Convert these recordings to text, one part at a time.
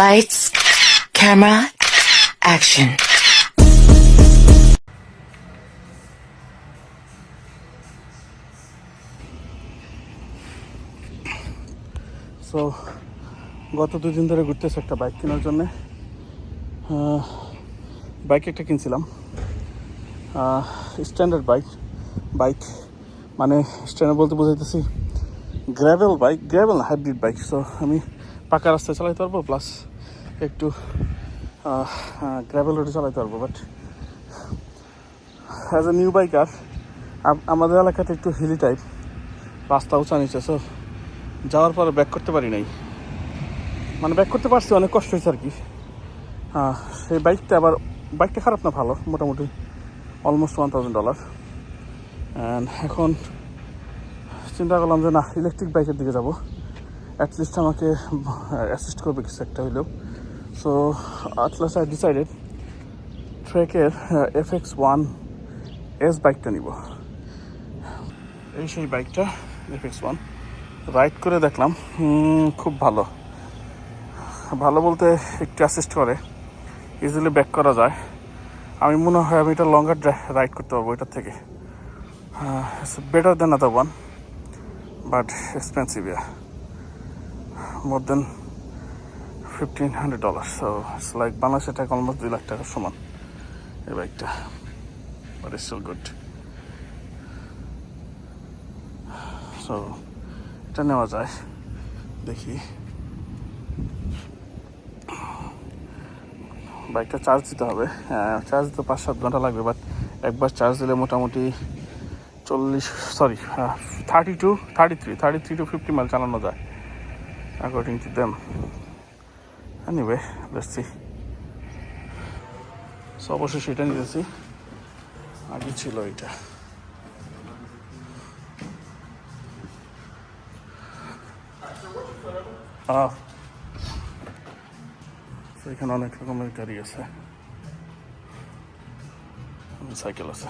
Lights, camera, action. So গত দুদিন ধরে ঘুরতেছে একটা বাইক কেনার জন্যে। বাইক একটা কিনছিলাম। স্ট্যান্ডার্ড বাইক বাইক মানে স্ট্যান্ডার্ড বলতে বোঝাইতেছি। Gravel bike gravel hybrid bike so আমি পাকা রাস্তায় চালাতে পারব প্লাস একটু গ্র্যাভেল রোডে চালাতে পারব but as a new biker আমাদের এলাকাতে একটু হিলি টাইপ রাস্তা উঁচা নিচে সো যাওয়ার পরে ব্যাক করতে পারি নাই। মানে ব্যাক করতে পারছি, অনেক কষ্ট হয়েছে আর কি। হ্যাঁ সেই বাইকটা আবার বাইকটা খারাপ না, ভালো, মোটামুটি অলমোস্ট ওয়ান থাউজেন্ড ডলার এখন চিন্তা করলাম যে না ইলেকট্রিক বাইকের দিকে যাব। অ্যাটলিস্ট আমাকে অ্যাসিস্ট করবে কিছু একটা হইলেও। So at last I decided ট্রেকের F X one S বাইকটা নিব। এই সেই বাইকটা এফ এক্স ওয়ান রাইড করে দেখলাম খুব ভালো। ভালো বলতে একটু অ্যাসিস্ট করে ইজিলি ব্যাক করা যায়। আমি মনে হয় আমি এটা লঙ্গার রাইড করতে পারব এটার থেকে। Better than other one but expensive yeah more than fifteen hundred dollar so it's like বাংলাদেশের টাকা অলমোস্ট দুই লাখ টাকার সমান, এই বাইকটা। But it's still good so এটা নেওয়া যায়। দেখি। বাইকটা চার্জ দিতে হবে। চার্জ দিতে পাঁচ সাত ঘণ্টা লাগবে বাট একবার চার্জ দিলে মোটামুটি চল্লিশ sorry thirty two thirty three thirty three two fifty mile চালানো যায়। অ্যাকর্ডিং টু দেম এনিওয়ে দেখছি সো অবশ্যই সেটা নিতেছি। আগে ছিল এটা। এখানে অনেক রকমের গাড়ি আছে। সাইকেল আছে।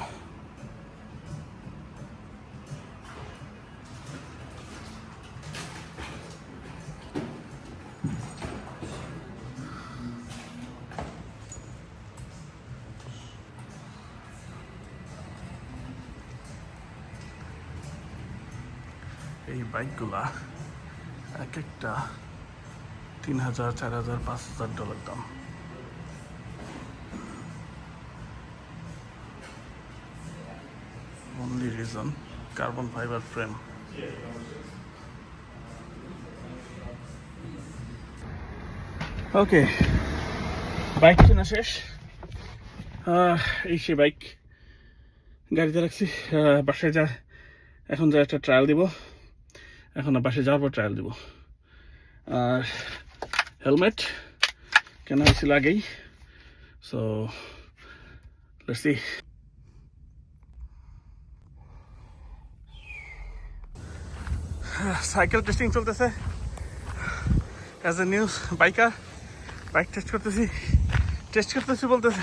এই বাইকগুলা এক একটা তিন হাজার, চার হাজার, পাঁচ হাজার ডলার দাম। Only reason carbon fibre frame okay bike কেনা শেষ। এই সে বাইক গাড়িতে রাখছি। বাসায় যা, এখন যা একটা ট্রায়াল দিব। এখন বাসে যাওয়ার পর ট্রায়াল দিব। আর হেলমেট কেনা হয়েছিল আগেই। সো সি সাইকেল টেস্টিং চলতেছে। As a news biker bike test করতেছি। টেস্ট করতেছি বলতেছে।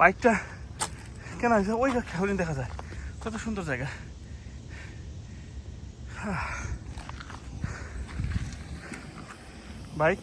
বাইকটা কেন হয়েছে। ওই দেখা যায়। কত সুন্দর জায়গা। বাইক